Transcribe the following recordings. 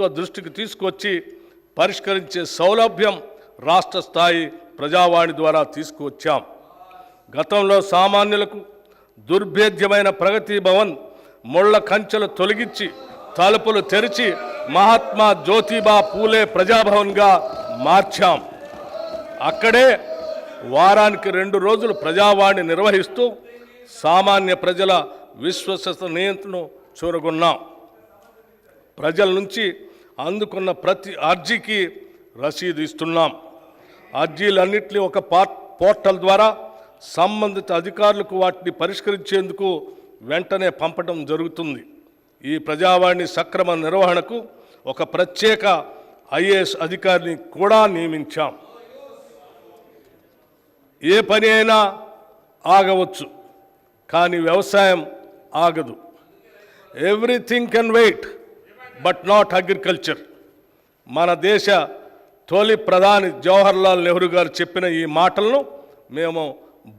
ప్రభుత్వ దృష్టికి తీసుకొచ్చి పరిష్కరించే సౌలభ్యం రాష్ట్ర స్థాయి ప్రజావాణి ద్వారా తీసుకువచ్చాం. గతంలో సామాన్యులకు దుర్భేద్యమైన ప్రగతి భవన్ ముళ్ళ కంచెలు తొలగించి తలుపులు తెరిచి మహాత్మా జ్యోతిబా పూలే ప్రజాభవన్గా మార్చాం. అక్కడే వారానికి రెండు రోజులు ప్రజావాణి నిర్వహిస్తూ సామాన్య ప్రజల విశ్వసనీయతను చూరగొన్నాం. ప్రజల నుంచి అందుకున్న ప్రతి అర్జీకి రసీదు ఇస్తున్నాం. అర్జీలన్నింటినీ ఒక పా- పోర్టల్ ద్వారా సంబంధిత అధికారులకు వాటిని పరిష్కరించేందుకు వెంటనే పంపడం జరుగుతుంది. ఈ ప్రజావాణి సక్రమ నిర్వహణకు ఒక ప్రత్యేక ఐఏఎస్ అధికారిని కూడా నియమించాం. ఏ పని అయినా ఆగవచ్చు కానీ వ్యవసాయం ఆగదు. Everything can wait. But not agriculture మన దేశ తొలి ప్రధాని జవహర్లాల్ నెహ్రూ గారు చెప్పిన ఈ మాటలను మేము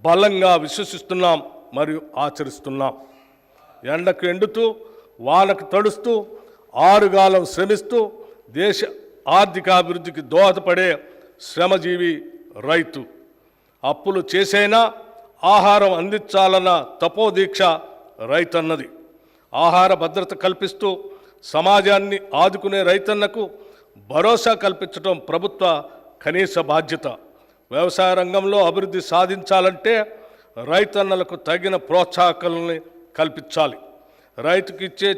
బలంగా విశ్వసిస్తున్నాం మరియు ఆచరిస్తున్నాం. ఎండకు ఎండుతూ వానకు తడుస్తూ ఆరుగాలం శ్రమిస్తూ దేశ ఆర్థికాభివృద్ధికి దోహదపడే శ్రమజీవి రైతు. అప్పులు చేసైనా ఆహారం అందించాలన్న తపోదీక్ష రైతన్నది. ఆహార భద్రత కల్పిస్తూ సమాజాన్ని ఆదుకునే రైతన్నకు భరోసా కల్పించడం ప్రభుత్వ కనీస బాధ్యత. వ్యవసాయ రంగంలో అభివృద్ధి సాధించాలంటే రైతన్నలకు తగిన ప్రోత్సాహకాలని కల్పించాలి. రైతుకు ఇచ్చే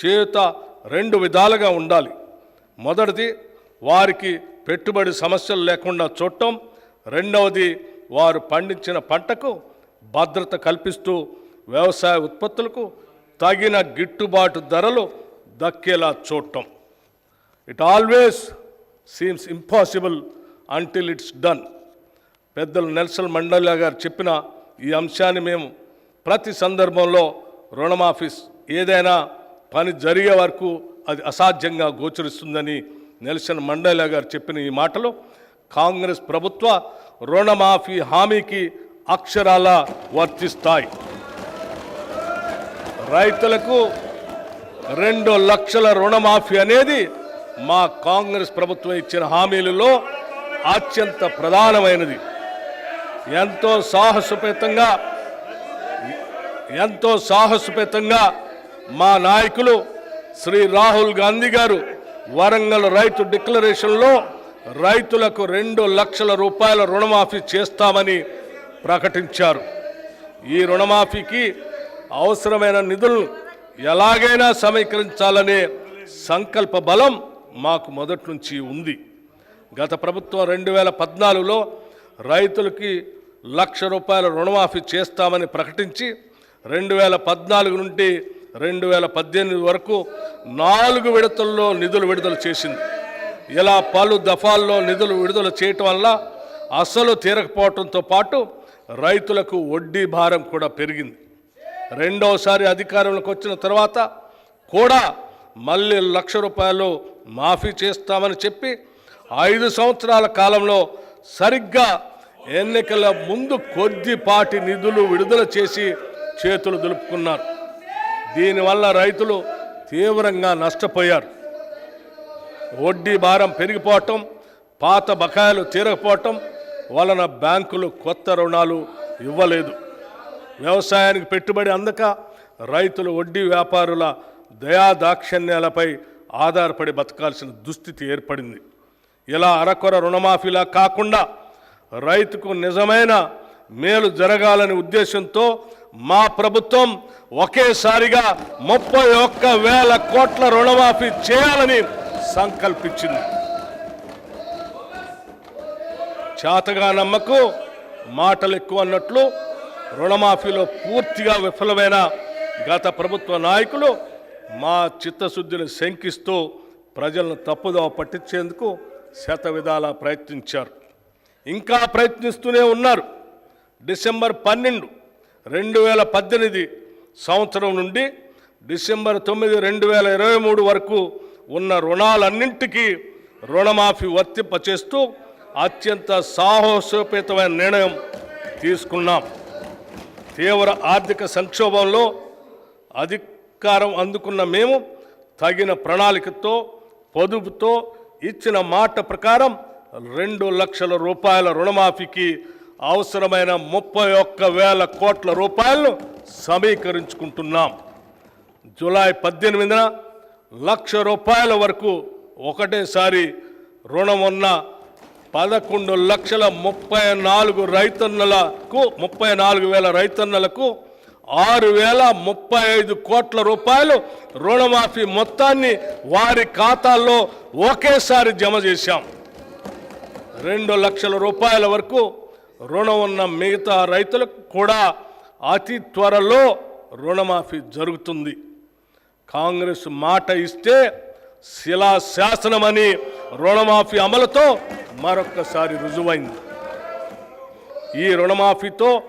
చేత రెండు విధాలుగా ఉండాలి. మొదటిది వారికి పెట్టుబడి సమస్యలు లేకుండా చూడటం. రెండవది వారు పండించిన పంటకు భద్రత కల్పిస్తూ వ్యవసాయ ఉత్పత్తులకు తగిన గిట్టుబాటు ధరలు దక్కేలా చూడటం. It always seems impossible until it's done పెద్దలు నెల్సన్ మండలి గారు చెప్పిన ఈ అంశాన్ని మేము ప్రతి సందర్భంలో రుణమాఫీస్ ఏదైనా పని జరిగే వరకు అది అసాధ్యంగా గోచరిస్తుందని నెల్సన్ మండలియా గారు చెప్పిన ఈ మాటలు కాంగ్రెస్ ప్రభుత్వ రుణమాఫీ హామీకి అక్షరాల వర్తిస్తాయి. రైతులకు రెండు లక్షల రుణమాఫీ అనేది మా కాంగ్రెస్ ప్రభుత్వం ఇచ్చిన హామీలలో అత్యంత ప్రధానమైనది. ఎంతో సాహసోపేతంగా ఎంతో సాహసోపేతంగా మా నాయకులు శ్రీ రాహుల్ గాంధీ గారు వరంగల్ రైతు డిక్లరేషన్లో రైతులకు రెండు లక్షల రూపాయల రుణమాఫీ చేస్తామని ప్రకటించారు. ఈ రుణమాఫీకి అవసరమైన నిధులను ఎలాగైనా సమీకరించాలనే సంకల్ప బలం మాకు మొదటి నుంచి ఉంది. గత ప్రభుత్వం రెండు వేల పద్నాలుగులో రైతులకి లక్ష రూపాయల రుణమాఫీ చేస్తామని ప్రకటించి రెండు వేల పద్నాలుగు నుండి రెండు వేల పద్దెనిమిది వరకు నాలుగు విడతల్లో నిధులు విడుదల చేసింది. ఇలా పలు దఫాల్లో నిధులు విడుదల చేయటం వల్ల అసలు తీరకపోవడంతో పాటు రైతులకు వడ్డీ భారం కూడా పెరిగింది. రెండవసారి అధికారంలోకి వచ్చిన తర్వాత కూడా మళ్ళీ లక్ష రూపాయలు మాఫీ చేస్తామని చెప్పి ఐదు సంవత్సరాల కాలంలో సరిగ్గా ఎన్నికల ముందు కొద్దిపాటి నిధులు విడుదల చేసి చేతులు దులుపుకున్నారు. దీనివల్ల రైతులు తీవ్రంగా నష్టపోయారు. వడ్డీ భారం పెరిగిపోవటం పాత బకాయిలు తీరకపోవటం వలన బ్యాంకులు కొత్త రుణాలు ఇవ్వలేదు. వ్యవసాయానికి పెట్టుబడి అందక రైతులు వడ్డీ వ్యాపారుల దయాదాక్షిణ్యాలపై ఆధారపడి బతకాల్సిన దుస్థితి ఏర్పడింది. ఇలా అరకొర రుణమాఫీలా కాకుండా రైతుకు నిజమైన మేలు జరగాలనే ఉద్దేశంతో మా ప్రభుత్వం ఒకేసారిగా ముప్పై ఒక్క వేల కోట్ల రుణమాఫీ చేయాలని సంకల్పించింది. చేతగా నమ్మకు మాటలు ఎక్కువ అన్నట్లు రుణమాఫీలో పూర్తిగా విఫలమైన గత ప్రభుత్వ నాయకులు మా చిత్తశుద్ధిని శంకిస్తూ ప్రజలను తప్పుదోవ పట్టించేందుకు శత విధాల ప్రయత్నించారు. ఇంకా ప్రయత్నిస్తూనే ఉన్నారు. డిసెంబర్ పన్నెండు రెండు వేల పద్దెనిమిది సంవత్సరం నుండి డిసెంబర్ తొమ్మిది రెండు వేల ఇరవై మూడు వరకు ఉన్న రుణాలన్నింటికీ రుణమాఫీ వర్తింపచేస్తూ అత్యంత సాహసోపేతమైన నిర్ణయం తీసుకున్నాం. తీవ్ర ఆర్థిక సంక్షోభంలో అధికారం అందుకున్న మేము తగిన ప్రణాళికతో పొదుపుతో ఇచ్చిన మాట ప్రకారం రెండు లక్షల రూపాయల రుణమాఫీకి అవసరమైన ముప్పై ఒక్క వేల కోట్ల రూపాయలను సమీకరించుకుంటున్నాం. జూలై పద్దెనిమిదిన లక్ష రూపాయల వరకు ఒకటేసారి రుణం ఉన్న పదకొండు లక్షల ముప్పై నాలుగు రైతన్నలకు ముప్పై నాలుగు వేల రైతన్నలకు ఆరు వేల ముప్పై ఐదు కోట్ల రూపాయలు రుణమాఫీ మొత్తాన్ని వారి ఖాతాల్లో ఒకేసారి జమ చేశాం. రెండు లక్షల రూపాయల వరకు రుణం ఉన్న మిగతా రైతులకు కూడా అతి త్వరలో రుణమాఫీ జరుగుతుంది. కాంగ్రెస్ మాట ఇస్తే శిలా శాసనమని రుణమాఫీ అమలుతో మరొక్కసారి రుజువైంది. ఈ రుణమాఫీతో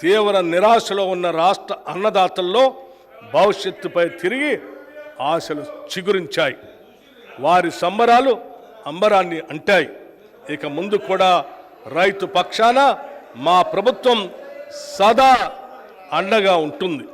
తీవ్ర నిరాశలో ఉన్న రాష్ట్ర అన్నదాతల్లో భవిష్యత్తుపై తిరిగి ఆశలు చిగురించాయి. వారి సంబరాలు అంబరాన్ని అంటాయి. ఇక ముందు కూడా రైతు పక్షాన మా ప్రభుత్వం సదా అండగా ఉంటుంది.